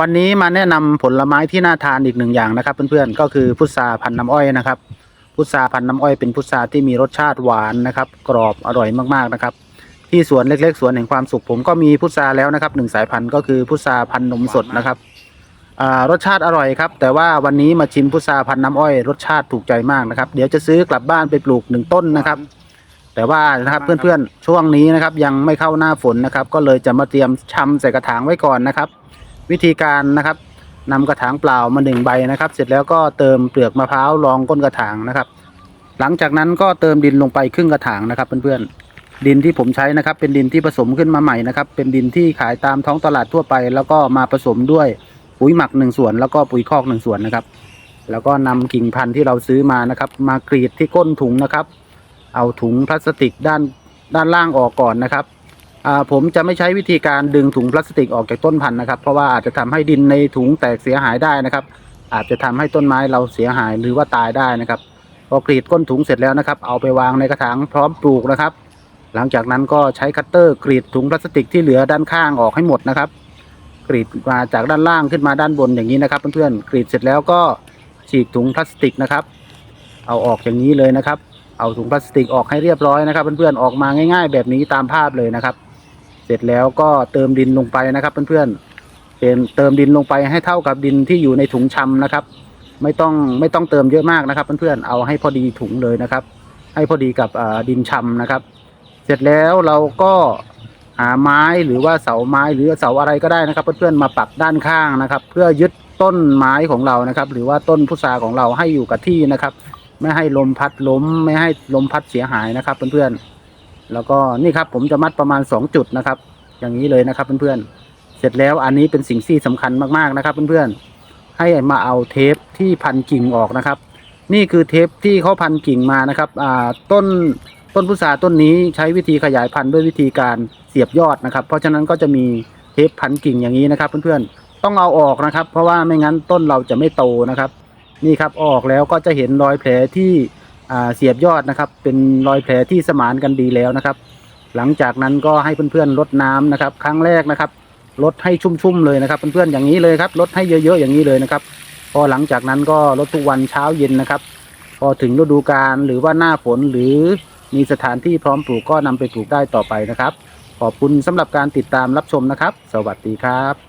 วันนี้มาแนะนำผลไม้ที่น่าทานอีกหนึ่งอย่างนะครับ เพื่อนๆก็คือพุทราพันธุ์น้ำอ้อยนะครับ พุทราพันธุ์น้ำอ้อยเป็นพุทราที่มีรสชาติหวานนะครับ กรอบอร่อยมากๆนะครับ ที่สวนเล็กๆสวนแห่งความสุขผมก็มีพุทราแล้วนะครับหนึ่งสายพันธุ์ก็คือพุทราพันธุ์นมสดนะครับรสชาติอร่อยครับ แต่ว่าวันนี้มาชิมพุทราพันธุ์น้ำอ้อย รสชาติถูกใจมากนะครับ เดี๋ยวจะซื้อกลับบ้านไปปลูกหนึ่งต้นนะครับ แต่ว่านะครับเพื่อนๆช่วงนี้นะครับยังไม่เข้าหน้าฝนนะครับ ก็เลยจะมาเตรียมชำใส่กระถางไว้ก่อนนะครับ วิธีการนะครับนำกระถางเปล่ามาหนึ่งใบนะครับ เสร็จแล้วก็เติมเปลือกมะพร้าวรองก้นกระถางนะครับ หลังจากนั้นก็เติมดินลงไปครึ่งกระถางนะครับเพื่อนๆดินที่ผมใช้นะครับ เป็นดินที่ผสมขึ้นมาใหม่นะครับ เป็นดินที่ขายตามท้องตลาดทั่วไป แล้วก็มาผสมด้วยปุ๋ยหมักหนึ่งส่วน แล้วก็ปุ๋ยคอกหนึ่งส่วนนะครับ แล้วก็นำกิ่งพันธุ์ที่เราซื้อมานะครับ มากรีดที่ก้นถุงนะครับ เอาถุงพลาสติกด้านด้านล่างออกก่อนนะครับ ผมจะไม่ใช้วิธีการดึงถุงพลาสติกออกจากต้นพันธุ์นะครับ เพราะว่าอาจจะทำให้ดินในถุงแตกเสียหายได้นะครับ อาจจะทำให้ต้นไม้เราเสียหายหรือว่าตายได้นะครับ พอกรีดก้นถุงเสร็จแล้วนะครับ เอาไปวางในกระถางพร้อมปลูกนะครับ หลังจากนั้นก็ใช้คัตเตอร์กรีดถุงพลาสติกที่เหลือด้านข้างออกให้หมดนะครับ กรีดมาจากด้านล่างขึ้นมาด้านบนอย่างนี้นะครับ เพื่อนๆกรีดเสร็จแล้วก็ฉีกถุงพลาสติกนะครับ เอาออกอย่างนี้เลยนะครับ เอาถุงพลาสติกออกให้เรียบร้อยนะครับ เพื่อนๆออกมาง่าย ๆ แบบนี้ตามภาพเลยนะครับ เสร็จแล้วก็เติมดินลงไปนะครับเพื่อนๆเป็นเติมดินลงไปให้เท่ากับดินที่อยู่ในถุงชำนะครับ ไม่ต้องไม่ต้องเติมเยอะมากนะครับเพื่อนๆเอาให้พอดีถุงเลยนะครับ ให้พอดีกับดินชำนะครับ เสร็จแล้วเราก็หาไม้หรือว่าเสาไม้หรือเสาอะไรก็ได้นะครับ เพื่อนๆมาปักด้านข้างนะครับ เพื่อยึดต้นไม้ของเรานะครับ หรือว่าต้นพุทราของเราให้อยู่กับที่นะครับ ไม่ให้ลมพัดล้ม ไม่ให้ลมพัดเสียหายนะครับเพื่อนๆ แล้วก็นี่ครับผมจะมัดประมาณ 2 จุดนะครับ อย่างนี้เลยนะครับเพื่อนๆ เสร็จแล้วอันนี้เป็นสิ่งที่สำคัญมากๆนะครับเพื่อนๆ ให้มาเอาเทปที่พันกิ่งออกนะครับ นี่คือเทปที่เขาพันกิ่งมานะครับต้นต้นพุทราต้นนี้ใช้วิธีขยายพันธุ์ด้วยวิธีการเสียบยอดนะครับ เพราะฉะนั้นก็จะมีเทปพันกิ่งอย่างนี้นะครับ เพื่อนๆ ต้องเอาออกนะครับ เพราะว่าไม่งั้นต้นเราจะไม่โตนะครับ นี่ครับออกแล้วก็จะเห็นรอยแผลที่ เสียบยอดนะครับ เป็นรอยแผลที่สมานกันดีแล้วนะครับ หลังจากนั้นก็ให้เพื่อนๆลดน้ำนะครับ ครั้งแรกนะครับลดให้ชุ่มๆเลยนะครับ เพื่อนๆอย่างนี้เลยครับลดให้เยอะๆอย่างนี้เลยนะครับ พอหลังจากนั้นก็ลดทุกวันเช้าเย็นนะครับ พอถึงฤดูกาลหรือว่าหน้าฝนหรือมีสถานที่พร้อมปลูกก็นำไปปลูกได้ต่อไปนะครับ ขอบคุณสำหรับการติดตามรับชมนะครับ สวัสดีครับ